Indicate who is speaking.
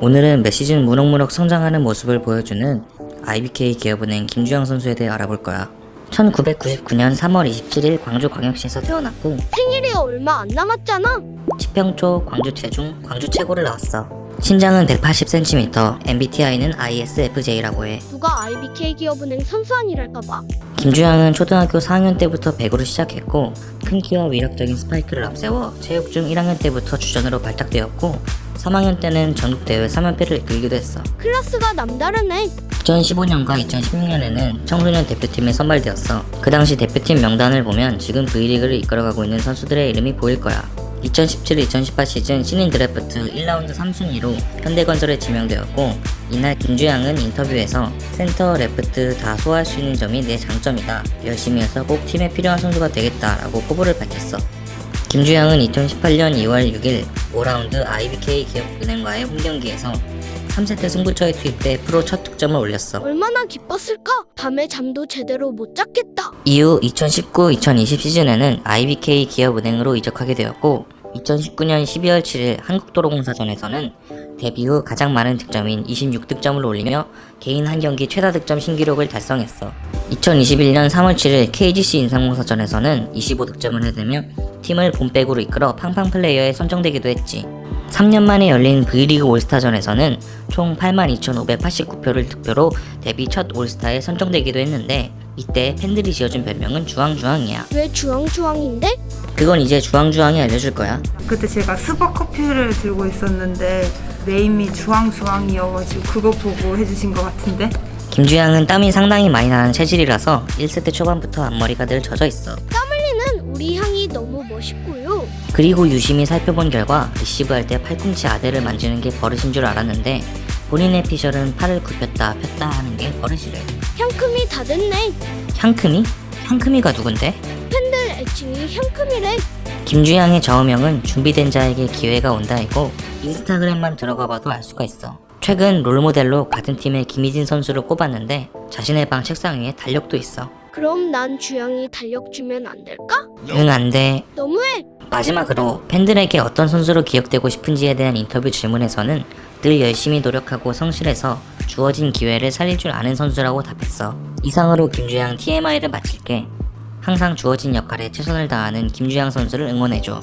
Speaker 1: 오늘은 매 시즌 무럭무럭 성장하는 모습을 보여주는 IBK 기업은행 김주영 선수에 대해 알아볼 거야. 1999년 3월 27일 광주 광역시에서 태어났고
Speaker 2: 생일이 얼마 안 남았잖아.
Speaker 1: 치평초 광주 체중 광주 최고를 나왔어. 신장은 180cm, MBTI는 ISFJ라고 해.
Speaker 2: 누가 IBK 기업은행 선수 아니랄까봐.
Speaker 1: 김주영은 초등학교 4학년 때부터 배구를 시작했고 큰 키와 위력적인 스파이크를 앞세워 체육 중 1학년 때부터 주전으로 발탁되었고 3학년 때는 전국 대회 3연패를 이끌기도 했어.
Speaker 2: 클래스가 남다르네.
Speaker 1: 2015년과 2016년에는 청소년 대표팀에 선발되었어. 그 당시 대표팀 명단을 보면 지금 V리그를 이끌어가고 있는 선수들의 이름이 보일 거야. 2017-2018 시즌 신인 드래프트 1라운드 3순위로 현대건설에 지명되었고 이날 김주양은 인터뷰에서 센터 레프트 다 소화할 수 있는 점이 내 장점이다. 열심히 해서 꼭 팀에 필요한 선수가 되겠다라고 포부를 밝혔어. 김주양은 2018년 2월 6일 5라운드 IBK 기업은행과의 홈경기에서 3세트 승부처에 투입돼 프로 첫 득점을 올렸어.
Speaker 2: 얼마나 기뻤을까? 밤에 잠도 제대로 못 잤겠다.
Speaker 1: 이후 2019-2020 시즌에는 IBK 기업은행으로 이적하게 되었고 2019년 12월 7일 한국도로공사전에서는 데뷔 후 가장 많은 득점인 26득점을 올리며 개인 한 경기 최다 득점 신기록을 달성했어. 2021년 3월 7일 KGC 인상공사전에서는 25득점을 해대며 팀을 봄백으로 이끌어 팡팡 플레이어에 선정되기도 했지. 3년 만에 열린 V리그 올스타전에서는 총 82,589표를 득표로 데뷔 첫 올스타에 선정되기도 했는데 이때 팬들이 지어준 별명은 주황주황이야.
Speaker 2: 왜 주황주황인데?
Speaker 1: 그건 이제 주황주황이 알려줄 거야.
Speaker 3: 그때 제가 스벅 커피를 들고 있었는데 네임이 주황주황이어가지고 그거 보고 해주신 것 같은데
Speaker 1: 김주양은 땀이 상당히 많이 나는 체질이라서 1세트 초반부터 앞머리가 늘 젖어 있어.
Speaker 2: 까물리는 우리 향이 너무 멋있고요.
Speaker 1: 그리고 유심히 살펴본 결과 리시브할 때 팔꿈치 아대를 만지는 게 버릇인 줄 알았는데 본인의 피셜은 팔을 굽혔다 폈다 하는 게 버릇이래.
Speaker 2: 향큼이 다 됐네.
Speaker 1: 향크미? 향크미가 누군데?
Speaker 2: 팬들 애칭이 향큼이래.
Speaker 1: 김주양의 저음명은 준비된 자에게 기회가 온다이고 인스타그램만 들어가 봐도 알 수가 있어. 최근 롤모델로 같은 팀의 김희진 선수를 꼽았는데 자신의 방 책상 위에 달력도 있어.
Speaker 2: 그럼 난 주양이 달력 주면 안 될까?
Speaker 1: 응, 안 돼.
Speaker 2: 너무해.
Speaker 1: 마지막으로 팬들에게 어떤 선수로 기억되고 싶은지에 대한 인터뷰 질문에서는 늘 열심히 노력하고 성실해서 주어진 기회를 살릴 줄 아는 선수라고 답했어. 이상으로 김주양 TMI를 마칠게. 항상 주어진 역할에 최선을 다하는 김주양 선수를 응원해줘.